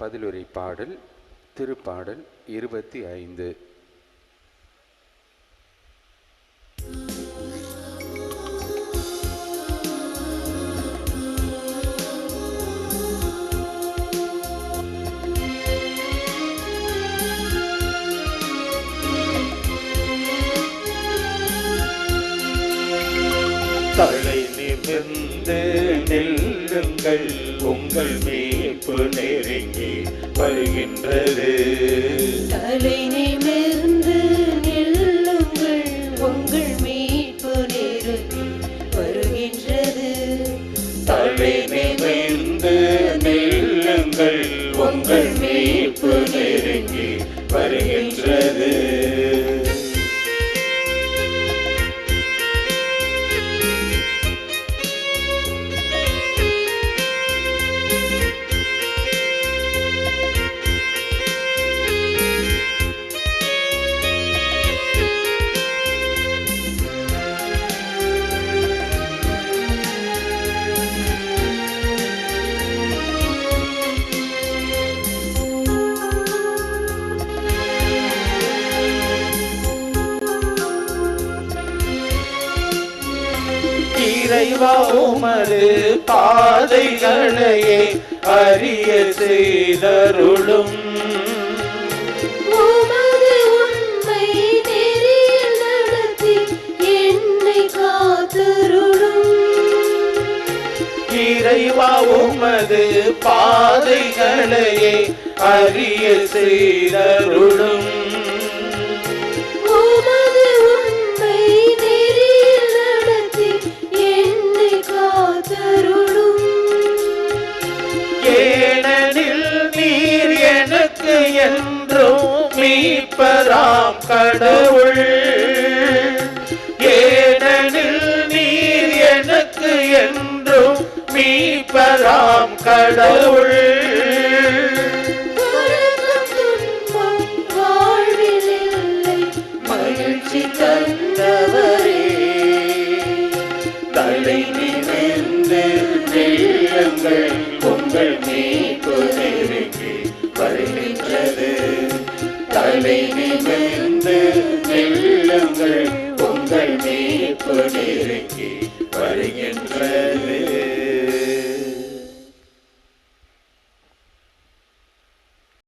பதிலுரை பாடல் திருப்பாடல் இருபத்தி ஐந்து. தலை நிமிர்ந்தே நில்லுங்கள் உங்கள் மீட்பு நெருங்கி வருகின்றது. தலை நிமிர்ந்து நில்லுங்கள் உங்கள் மீட்பு நெருங்கி வருகின்றது. தலை நிமிர்ந்து நில்லுங்கள் உங்கள் மீட்பு இறைவா உமது பாதைகளையே அறிய செய்தருளும். இறைவா உமது பாதைகளையே அறிய செய்தருளும். மீட்பராம் கடவுள். ஏனெனில் நீர் எனக்கு என்றும் மீட்பராம் கடவுள். வருத்தம் துன்பம் மகிழ்ச்சி தந்தவரே. தலை நிமிர்ந்து தலை நிமிர்ந்து நெல்லுங்கள் உங்கள் மீட்பு வருகின்றது.